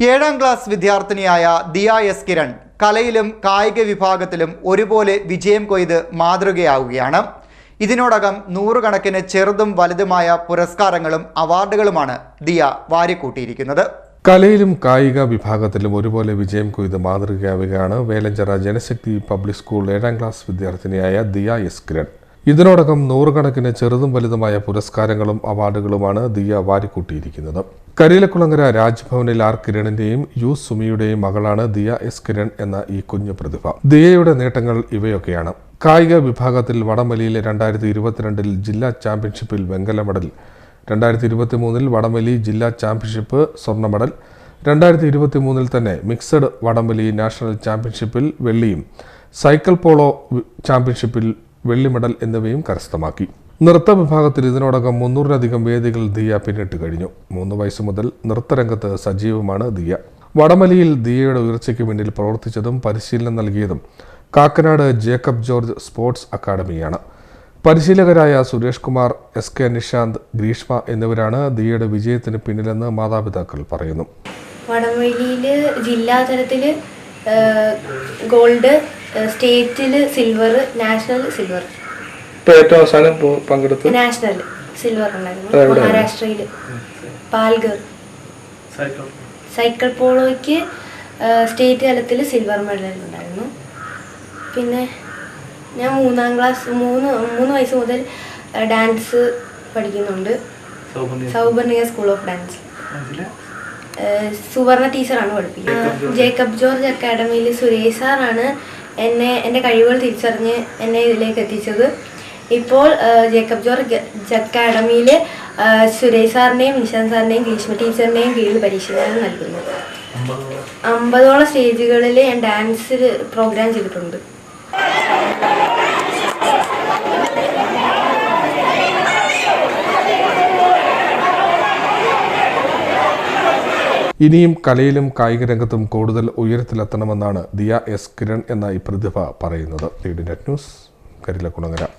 ഏഴാം ക്ലാസ് വിദ്യാർത്ഥിനിയായ ദിയ എസ് കിരൺ കലയിലും കായിക വിഭാഗത്തിലും ഒരുപോലെ വിജയം കൊയ്ത് മാതൃകയാവുകയാണ്. ഇതിനോടകം നൂറുകണക്കിന് ചെറുതും വലുതുമായ പുരസ്കാരങ്ങളും അവാർഡുകളുമാണ് ദിയ വാരിക്കൂട്ടിയിരിക്കുന്നത്. കലയിലും കായിക വിഭാഗത്തിലും ഒരുപോലെ വിജയം കൊയ്ത് മാതൃകയാവുകയാണ് വേലഞ്ചിറ ജനശക്തി പബ്ലിക് സ്കൂൾ ഏഴാം ക്ലാസ് വിദ്യാർത്ഥിനിയായ ദിയ എസ് കിരൺ. ഇതിനോടകം നൂറുകണക്കിന് ചെറുതും വലുതുമായ പുരസ്കാരങ്ങളും അവാർഡുകളുമാണ് ദിയ വാരിക്കൂട്ടിയിരിക്കുന്നത്. കരിയിലക്കുളങ്ങര രാജ്ഭവനിൽ ആർ കിരണിന്റെയും യു സുമിയുടെയും മകളാണ് ദിയ എസ് കിരൺ എന്ന ഈ കുഞ്ഞു പ്രതിഭ. ദിയയുടെ നേട്ടങ്ങൾ ഇവയൊക്കെയാണ്. കായിക വിഭാഗത്തിൽ വടംവലിയിൽ രണ്ടായിരത്തി ഇരുപത്തിരണ്ടിൽ ജില്ലാ ചാമ്പ്യൻഷിപ്പിൽ വെങ്കല മെഡൽ രണ്ടായിരത്തി ഇരുപത്തി മൂന്നിൽ വടംവലി ജില്ലാ ചാമ്പ്യൻഷിപ്പ് സ്വർണ മെഡൽ രണ്ടായിരത്തി ഇരുപത്തി മൂന്നിൽ തന്നെ മിക്സഡ് വടംവലി നാഷണൽ ചാമ്പ്യൻഷിപ്പിൽ വെള്ളിയും സൈക്കിൾ പോളോ ചാമ്പ്യൻഷിപ്പിൽ വെള്ളി മെഡൽ എന്നിവയും കരസ്ഥമാക്കി. നൃത്ത വിഭാഗത്തിൽ ഇതിനോടകം മുന്നൂറിലധികം വേദികൾ ദിയ പിന്നിട്ട് കഴിഞ്ഞു. മൂന്ന് വയസ്സ് മുതൽ നൃത്തരംഗത്ത് സജീവമാണ് ദിയ. വടമലിയിൽ ദിയയുടെ ഉയർച്ചയ്ക്ക് പിന്നിൽ പ്രവർത്തിച്ചതും പരിശീലനം നൽകിയതും കാക്കനാട് ജേക്കബ് ജോർജ് സ്പോർട്സ് അക്കാദമിയാണ്. പരിശീലകരായ സുരേഷ് കുമാർ എസ് കെ നിഷാന്ത് ഗ്രീഷ്മ എന്നിവരാണ് ദിയയുടെ വിജയത്തിന് പിന്നിലെന്ന് മാതാപിതാക്കൾ പറയുന്നു. വടമലിയിൽ ജില്ലാതലത്തിൽ ഗോൾഡ് സ്റ്റേറ്റിൽ സിൽവർ നാഷണൽ സിൽവർ ഏറ്റവും അവസാനം പങ്കെടുത്തു പങ്കെടുത്ത് നാഷണൽ സിൽവർ ഉണ്ടായിരുന്നു. മഹാരാഷ്ട്രയിൽ. മഹാരാഷ്ട്രയിൽ പാൽഗർ. സൈക്കിൾ പോളോയ്ക്ക് സ്റ്റേറ്റ് തലത്തിൽ സിൽവർ മെഡൽ ഉണ്ടായിരുന്നു. പിന്നെ ഞാൻ മൂന്നാം ക്ലാസ് മൂന്ന് മൂന്ന് വയസ്സ് മുതൽ ഡാൻസ് പഠിക്കുന്നുണ്ട്. Sauparnika school. Of dance. Suvarna ടീച്ചറാണ് പഠിപ്പിക്കുന്നത്. Jacob George. അക്കാഡമിയിൽ സുരേഷ് സാറാണ് എന്നെ എന്റെ കഴിവുകൾ തിരിച്ചറിഞ്ഞ് എന്നെ ഇതിലേക്ക് എത്തിച്ചത്. ഇപ്പോൾ ജേക്കബ് ജോർജ് അക്കാഡമിയിൽ സുരേഷ് സാറിന്റെയും നിഷാന്ത് സാറിന്റെയും ഗ്രീഷ്മ ടീച്ചറിന്റെയും കീഴിൽ പരിശീലനം നൽകുന്നു അമ്പതോളം സ്റ്റേജുകളിൽ ഞാൻ ഡാൻസ് പ്രോഗ്രാം ചെയ്തിട്ടുണ്ട്. ഇനിയും കലയിലും കായിക രംഗത്തും കൂടുതൽ ഉയരത്തിലെത്തണമെന്നാണ് ദിയ എസ് കിരൺ എന്ന ഈ പ്രതിഭ പറയുന്നത്. Lead net news Karilakkulangara.